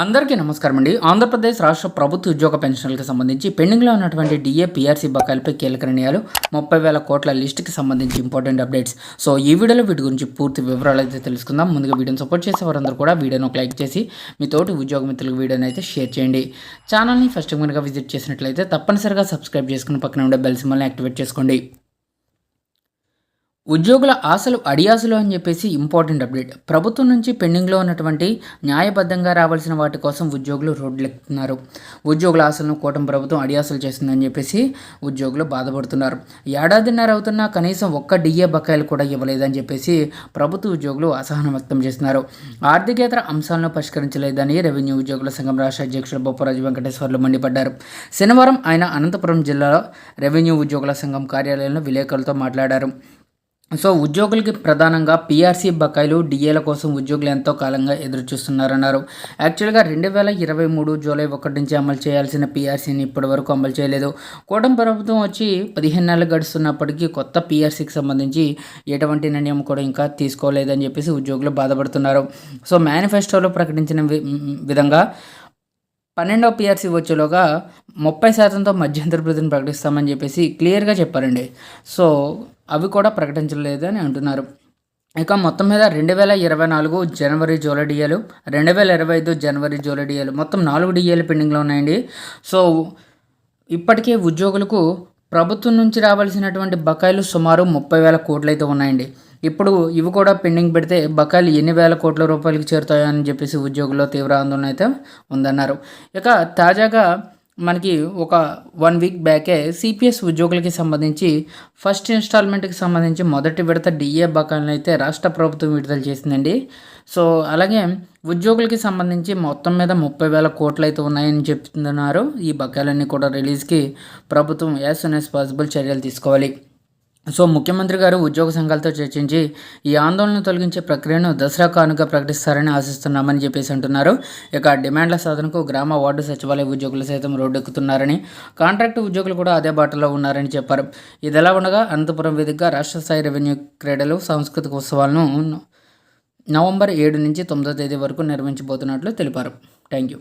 అందరికీ నమస్కారం అండి. ఆంధ్రప్రదేశ్ రాష్ట్ర ప్రభుత్వ ఉద్యోగ పెన్షన్లకు సంబంధించి పెండింగ్లో ఉన్నటువంటి డిఏ పిఆర్సీ బకాయిలపై కీలక నిర్ణయాలు ముప్పై వేల కోట్ల లిస్టుకి సంబంధించి ఇంపార్టెంట్ అప్డేట్స్. సో ఈ వీడియోలో వీటి గురించి పూర్తి వివరాలు అయితే తెలుసుకుందాం. ముందుగా వీడియోని సపోర్ట్ చేసే వారందరూ కూడా వీడియోను ఒక లైక్ చేసి మీ తోటి ఉద్యోగ మిత్రులకు వీడియోని అయితే షేర్ చేయండి. ఛానల్ని ఫస్ట్ కనుక విజిట్ చేసినట్లయితే తప్పనిసరిగా సబ్స్క్రైబ్ చేసుకుని పక్కన ఉండే బెల్ సింబల్ని యాక్టివేట్ చేసుకోండి. ఉద్యోగుల ఆశలు అడియాసులు అని చెప్పేసి ఇంపార్టెంట్ అప్డేట్. ప్రభుత్వం నుంచి పెండింగ్లో ఉన్నటువంటి న్యాయబద్ధంగా రావాల్సిన వాటి కోసం ఉద్యోగులు రోడ్లెక్కుతున్నారు. ఉద్యోగుల ఆశలను కూటమి ప్రభుత్వం అడియాసులు చేస్తుందని చెప్పేసి ఉద్యోగులు బాధపడుతున్నారు. ఏడాదిన్నర అవుతున్నా కనీసం ఒక్క డిఏ బకాయిలు కూడా ఇవ్వలేదని చెప్పేసి ప్రభుత్వ ఉద్యోగులు అసహనం వ్యక్తం చేస్తున్నారు. ఆర్థికేతర అంశాలను పరిష్కరించలేదని రెవెన్యూ ఉద్యోగుల సంఘం రాష్ట్ర అధ్యక్షుడు బొప్పరాజు వెంకటేశ్వర్లు మండిపడ్డారు. శనివారం ఆయన అనంతపురం జిల్లాలో రెవెన్యూ ఉద్యోగుల సంఘం కార్యాలయంలో విలేకరులతో మాట్లాడారు. సో ఉద్యోగులకి ప్రధానంగా పీఆర్సీ బకాయిలు డిఏల కోసం ఉద్యోగులు ఎంతో కాలంగా ఎదురు చూస్తున్నారన్నారు యాక్చువల్గా రెండు వేల ఇరవై మూడు జూలై ఒకటి నుంచి అమలు చేయాల్సిన పీఆర్సీని ఇప్పటి వరకు అమలు చేయలేదు. కూటమి ప్రభుత్వం వచ్చి పదిహేను నెలలు గడుస్తున్నప్పటికీ కొత్త పీఆర్సీకి సంబంధించి ఎటువంటి నిర్ణయం కూడా ఇంకా తీసుకోలేదని చెప్పేసి ఉద్యోగులు బాధపడుతున్నారు. సో మేనిఫెస్టోలో ప్రకటించిన విధంగా పన్నెండవ పిఆర్సీ వచ్చేలోగా ముప్పై శాతంతో మధ్యంతర ప్రతిని ప్రకటిస్తామని చెప్పేసి క్లియర్గా చెప్పారండి. సో అవి కూడా ప్రకటించలేదు అని అంటున్నారు. ఇక మొత్తం మీద రెండు వేల ఇరవై నాలుగు జనవరి జూలై డిఏలు రెండు వేల ఇరవై ఐదు జనవరి జూలై డిఏలు మొత్తం నాలుగు డిఏలు పెండింగ్లో ఉన్నాయండి. సో ఇప్పటికే ఉద్యోగులకు ప్రభుత్వం నుంచి రావాల్సినటువంటి బకాయిలు సుమారు ముప్పై వేల కోట్లు అయితే ఉన్నాయండి. ఇప్పుడు ఇవి కూడా పెండింగ్ పెడితే బకాయిలు ఎన్ని వేల కోట్ల రూపాయలకి చేరుతాయని చెప్పేసి ఉద్యోగుల్లో తీవ్ర ఆందోళన అయితే ఉందన్నారు. ఇక తాజాగా మనకి ఒక వన్ వీక్ బ్యాకే సిపిఎస్ ఉద్యోగులకి సంబంధించి ఫస్ట్ ఇన్స్టాల్మెంట్కి సంబంధించి మొదటి విడత డిఏ బకాయిలను అయితే రాష్ట్ర ప్రభుత్వం విడుదల చేసిందండి. సో అలాగే ఉద్యోగులకి సంబంధించి మొత్తం మీద ముప్పై వేల కోట్లు అయితే ఉన్నాయని చెప్తున్నారు. ఈ బకాయిలన్నీ కూడా రిలీజ్కి ప్రభుత్వం యాజ్ సూన్ యాజ్ పాసిబుల్ చర్యలు తీసుకోవాలి. సో ముఖ్యమంత్రి గారు ఉద్యోగ సంఘాలతో చర్చించి ఈ ఆందోళన తొలగించే ప్రక్రియను దసరా కానుక ప్రకటిస్తారని ఆశిస్తున్నామని చెప్పేసి అంటున్నారు. ఇక డిమాండ్ల సాధనకు గ్రామ వార్డు సచివాలయ ఉద్యోగులు సైతం రోడ్డెక్కుతున్నారని కాంట్రాక్టు ఉద్యోగులు కూడా అదే బాటలో ఉన్నారని చెప్పారు. ఇది ఎలా ఉండగా అనంతపురం వేదికగా రాష్ట్ర స్థాయి రెవెన్యూ క్రీడలు సాంస్కృతిక ఉత్సవాలను నవంబర్ ఏడు నుంచి తొమ్మిదో తేదీ వరకు నిర్వహించబోతున్నట్లు తెలిపారు. Thank you.